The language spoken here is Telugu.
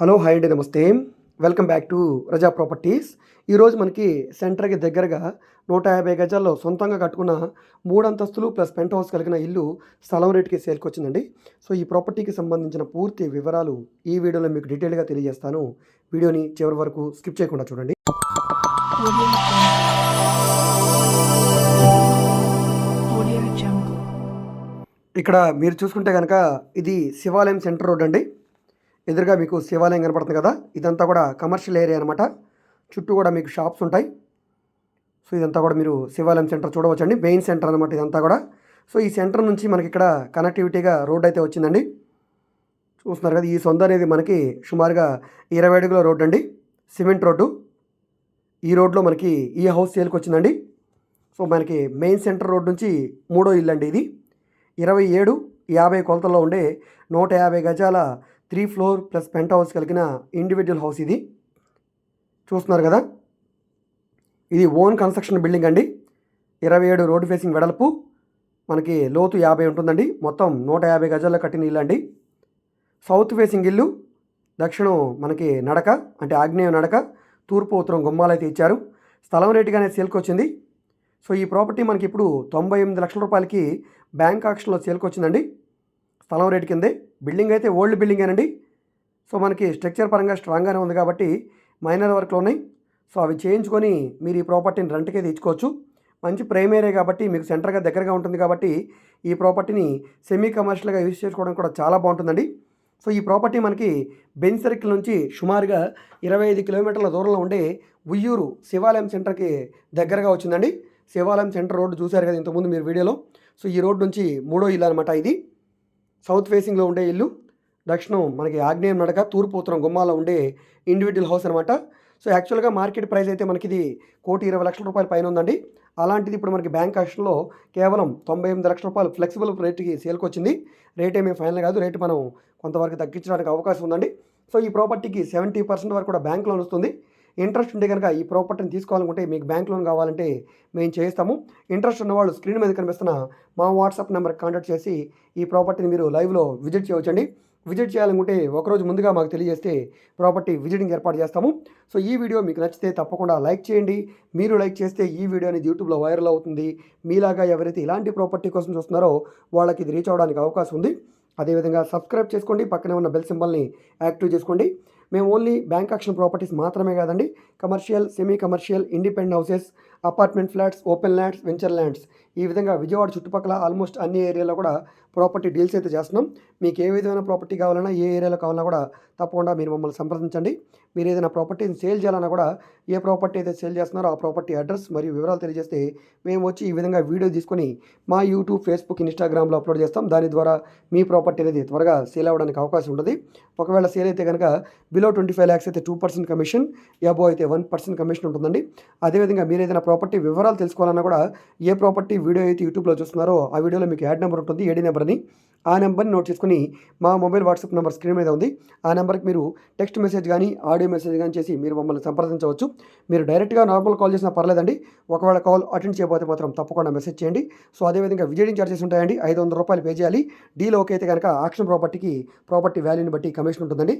హలో హాయ్ అండి namaste. Welcome back to Raza properties. ఈరోజు మనకి సెంటర్కి దగ్గరగా నూట యాభై గజాల్లో సొంతంగా కట్టుకున్న మూడు అంతస్తులు ప్లస్ పెంట్ హౌస్ కలిగిన ఇల్లు స్థలం రేటుకి సేల్కి వచ్చిందండి సో ఈ ప్రాపర్టీకి సంబంధించిన పూర్తి వివరాలు ఈ వీడియోలో మీకు డీటెయిల్గా తెలియజేస్తాను. వీడియోని చివరి వరకు స్కిప్ చేయకుండా చూడండి. ఇక్కడ మీరు చూసుకుంటే కనుక ఇది శివాలయం సెంటర్ రోడ్ అండి. ఎదురుగా మీకు శివాలయం కనపడుతుంది కదా ఇదంతా కూడా కమర్షియల్ ఏరియా అనమాట చుట్టూ కూడా మీకు షాప్స్ ఉంటాయి. సో ఇదంతా కూడా మీరు శివాలయం సెంటర్ చూడవచ్చండి. మెయిన్ సెంటర్ అనమాట ఇదంతా కూడా. సో ఈ సెంటర్ నుంచి మనకి ఇక్కడ కనెక్టివిటీగా రోడ్ అయితే వచ్చిందండి. చూస్తున్నారు కదా ఈ సొంత అనేది మనకి సుమారుగా ఇరవై అడుగుల రోడ్డు అండి. Cement road. ఈ రోడ్లో మనకి ఈ హౌస్ సేల్కి వచ్చిందండి. సో మనకి మెయిన్ సెంటర్ రోడ్ నుంచి మూడో ఇల్లు అండి ఇది. ఇరవై ఏడు యాభై కొలతల్లో ఉండే నూట యాభై గజాల three floor plus penthouse కలిగిన ఇండివిజువల్ హౌస్ ఇది. చూస్తున్నారు కదా? ఇది ఓన్ కన్స్ట్రక్షన్ బిల్డింగ్ అండి. ఇరవై ఏడు రోడ్డు ఫేసింగ్ వెడల్పు. మనకి లోతు యాభై ఉంటుందండి. మొత్తం నూట యాభై గజాల్లో కట్టిన ఇల్లు అండి. సౌత్ ఫేసింగ్ ఇల్లు దక్షిణం మనకి నడక అంటే ఆగ్నేయం నడక తూర్పు ఉత్తరం గుమ్మాలు అయితే ఇచ్చారు. స్థలం రేటుగానే సేల్కి వచ్చింది. సో ఈ ప్రాపర్టీ మనకి ఇప్పుడు తొంభై ఎనిమిది లక్షల రూపాయలకి బ్యాంక్ ఆక్షన్లో సేల్కి వచ్చిందండి. స్థలం రేటు కిందే. బిల్డింగ్ అయితే ఓల్డ్ బిల్డింగేనండి సో మనకి స్ట్రక్చర్ పరంగా స్ట్రాంగ్గానే ఉంది కాబట్టి మైనర్ వర్క్లు ఉన్నాయి. సో అవి చేయించుకొని మీరు ఈ ప్రాపర్టీని రెంట్కే తెచ్చుకోవచ్చు మంచి ప్రైమ్ ఏరియా కాబట్టి మీకు సెంటర్గా దగ్గరగా ఉంటుంది కాబట్టి ఈ ప్రాపర్టీని సెమీ కమర్షియల్గా యూజ్ చేసుకోవడం కూడా చాలా బాగుంటుందండి. సో ఈ ప్రాపర్టీ మనకి బెన్ సర్కిల్ నుంచి సుమారుగా ఇరవై ఐదు కిలోమీటర్ల దూరంలో ఉండే ఉయ్యూరు శివాలయం సెంటర్కి దగ్గరగా వచ్చిందండి. శివాలయం సెంటర్ రోడ్డు చూశారు కదా ఇంతకుముందు మీరు వీడియోలో. సో ఈ రోడ్డు నుంచి మూడో ఇల్లు అనమాట ఇది. సౌత్ ఫేసింగ్లో ఉండే ఇల్లు దక్షిణం మనకి ఆగ్నేయం నడక తూర్పు ఉత్తరం గుమ్మాలో ఉండే ఇండివిజువల్ హౌస్ అనమాట సో యాక్చువల్గా మార్కెట్ ప్రైస్ అయితే మనకి ఇది కోటి ఇరవై లక్షల రూపాయల పైన ఉందండి. అలాంటిది ఇప్పుడు మనకి బ్యాంక్ ఆక్షన్లో కేవలం తొంభై ఎనిమిది లక్షల రూపాయలు ఫ్లెక్సిబుల్ రేట్కి సేల్కి వచ్చింది. రేట్ ఏమీ ఫైనల్ కాదు. రేటు మనం కొంతవరకు తగ్గించడానికి అవకాశం ఉందండి. సో ఈ ప్రాపర్టీకి సెవెంటీ పర్సెంట్ వరకు కూడా బ్యాంక్ లోన్ వస్తుంది. ఇంట్రెస్ట్ ఉంటే కనుక ఈ ప్రాపర్టీని తీసుకోవాలనుకుంటే మీకు బ్యాంక్ లోన్ కావాలంటే మేము చేస్తాము ఇంట్రెస్ట్ ఉన్నవాళ్ళు స్క్రీన్ మీద కనిపిస్తున్న మా వాట్సాప్ నెంబర్ కాంటాక్ట్ చేసి ఈ ప్రాపర్టీని మీరు లైవ్లో విజిట్ చేయవచ్చండి. విజిట్ చేయాలనుకుంటే ఒకరోజు ముందుగా మాకు తెలియజేస్తే ప్రాపర్టీ విజిటింగ్ ఏర్పాటు చేస్తాము. సో ఈ వీడియో మీకు నచ్చితే తప్పకుండా లైక్ చేయండి. మీరు లైక్ చేస్తే ఈ వీడియో అనేది యూట్యూబ్లో వైరల్ అవుతుంది. మీలాగా ఎవరైతే ఇలాంటి ప్రాపర్టీ కోసం చూస్తున్నారో వాళ్ళకి ఇది రీచ్ అవ్వడానికి అవకాశం ఉంది. అదేవిధంగా సబ్స్క్రైబ్ చేసుకోండి. పక్కనే ఉన్న బెల్ సింబల్ని యాక్టివ్ చేసుకోండి. మేము ఓన్లీ బ్యాంక్ యాక్షన్ ప్రాపర్టీస్ మాత్రమే కాదండి commercial semi commercial independent houses apartment flats open lands venture lands ఈ విధంగా విజయవాడ చుట్టుపక్కల ఆల్మోస్ట్ అన్ని ఏరియాలో కూడా ప్రాపర్టీ డీల్స్ అయితే చేస్తున్నాం. మీకు ఏ విధమైన ప్రాపర్టీ కావాలన్నా ఏ ఏరియాలో కావాలన్నా కూడా తప్పకుండా మీరు మమ్మల్ని సంప్రదించండి. మీరు ఏదైనా ప్రాపర్టీని సేల్ చేయాలన్నా కూడా ఏ ప్రాపర్టీ అయితే సేల్ చేస్తున్నారో ఆ ప్రాపర్టీ అడ్రస్ మరియు వివరాలు తెలియజేస్తే మేము వచ్చి ఈ విధంగా వీడియో తీసుకొని మా యూట్యూబ్ ఫేస్బుక్ ఇన్స్టాగ్రామ్లో అప్లోడ్ చేస్తాం. దాని ద్వారా మీ ప్రాపర్టీ అనేది త్వరగా సేల్ అవ్వడానికి అవకాశం ఉంటుంది. ఒకవేళ సేల్ అయితే కనుక బిలో ట్వంటీ ఫైవ్ ల్యాక్స్ అయితే టూ పర్సెంట్ కమిషన్ అబో అయితే వన్ పర్సెంట్ కమిషన్ ఉంటుందండి. అదేవిధంగా మీరు ఏదైనా ప్రాపర్టీ వివరాలు తెలుసుకోవాలన్నా కూడా ఏ ప్రాపర్టీ వీడియో అయితే యూట్యూబ్లో చూస్తున్నారో ఆ వీడియోలో మీకు యాడ్ నెంబర్ ఉంటుంది ఏడీ నెంబర్ అని. ఆ నెంబర్ని నోట్ చేసుకుని మా మొబైల్ వాట్సాప్ నెంబర్ స్క్రీన్ మీద ఉంది. ఆ నెంబర్కి మీరు టెక్స్ట్ మెసేజ్ కానీ ఆడియో మెసేజ్ కానీ చేసి మీరు మమ్మల్ని సంప్రదించవచ్చు. మీరు డైరెక్ట్గా నార్మల్ కాల్ చేసినా పర్లేదండి. ఒకవేళ కాల్ అటెండ్ చేయకపోతే మాత్రం తప్పకుండా మెసేజ్ చేయండి. సో అదేవిధంగా విజిటింగ్ చార్జెస్ ఉంటాయండి. ఐదు వందల రూపాయలు పే చేయాలి. డీల్ ఓకే అయితే కనుక ఆక్షన్ ప్రాపర్టీకి ప్రాపర్టీ వాల్యూని బట్టి కమిషన్ ఉంటుందండి.